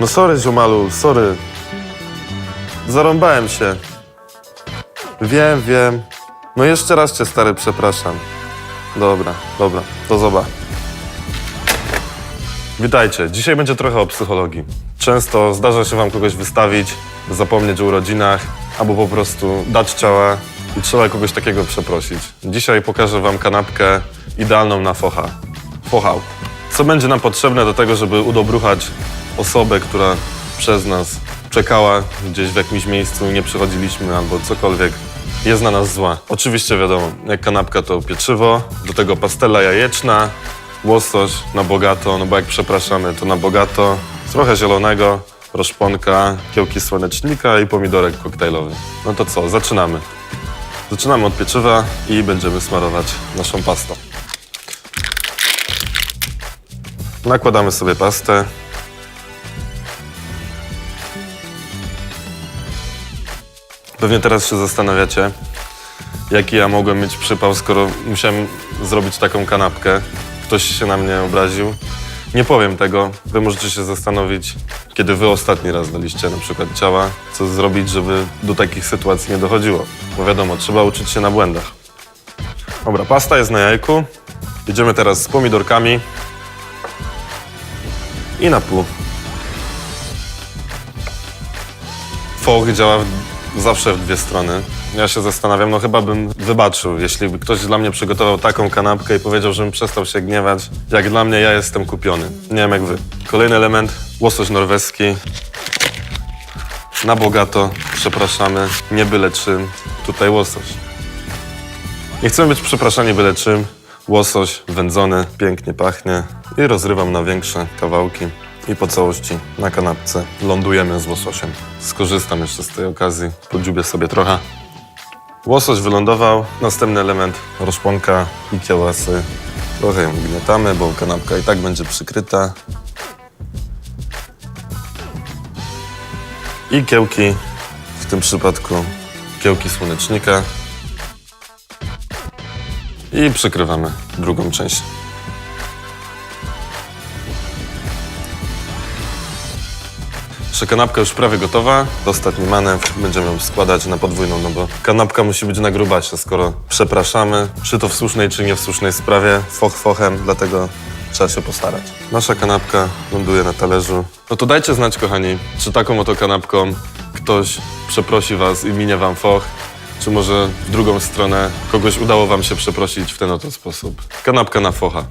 No sorry, ziomalu, sorry. Zarąbałem się. Wiem, wiem. No jeszcze raz cię, stary, przepraszam. Dobra, dobra, to zobacz. Witajcie. Dzisiaj będzie trochę o psychologii. Często zdarza się wam kogoś wystawić, zapomnieć o urodzinach, albo po prostu dać ciała i trzeba kogoś takiego przeprosić. Dzisiaj pokażę wam kanapkę idealną na focha. Fochał. Co będzie nam potrzebne do tego, żeby udobruchać osobę, która przez nas czekała gdzieś w jakimś miejscu nie przychodziliśmy, albo cokolwiek jest na nas zła. Oczywiście wiadomo, jak kanapka to pieczywo, do tego pastela jajeczna, łosoś na bogato, no bo jak przepraszamy, to na bogato, trochę zielonego, roszponka, kiełki słonecznika i pomidorek koktajlowy. No to co, zaczynamy. Zaczynamy od pieczywa i będziemy smarować naszą pastą. Nakładamy sobie pastę. Pewnie teraz się zastanawiacie, jaki ja mogłem mieć przypał, skoro musiałem zrobić taką kanapkę. Ktoś się na mnie obraził. Nie powiem tego. Wy możecie się zastanowić, kiedy wy ostatni raz daliście na przykład ciała, co zrobić, żeby do takich sytuacji nie dochodziło. Bo wiadomo, trzeba uczyć się na błędach. Dobra, pasta jest na jajku. Idziemy teraz z pomidorkami i na pół. Foch działa w- zawsze w dwie strony. Ja się zastanawiam, no chyba bym wybaczył, jeśli by ktoś dla mnie przygotował taką kanapkę i powiedział, żebym przestał się gniewać. Jak dla mnie, ja jestem kupiony. Nie wiem jak wy. Kolejny element, łosoś norweski. Na bogato, przepraszamy, nie byle czym. Tutaj łosoś. Nie chcemy być przepraszani byle czym. Łosoś wędzony, pięknie pachnie i rozrywam na większe kawałki. I po całości na kanapce lądujemy z łososiem. Skorzystam jeszcze z tej okazji, podziubię sobie trochę. Łosoś wylądował, następny element rozpłonka i kiełasy. Trochę ją gniatamy, bo kanapka i tak będzie przykryta. I kiełki, w tym przypadku kiełki słonecznika. I przykrywamy drugą część. Nasza kanapka już prawie gotowa. Ostatni manewr. Będziemy ją składać na podwójną, no bo kanapka musi być na grubasie, skoro przepraszamy, czy to w słusznej, czy nie w słusznej sprawie, foch fochem, dlatego trzeba się postarać. Nasza kanapka ląduje na talerzu. No to dajcie znać, kochani, czy taką oto kanapką ktoś przeprosi was i minie wam foch, czy może w drugą stronę kogoś udało wam się przeprosić w ten oto sposób. Kanapka na focha.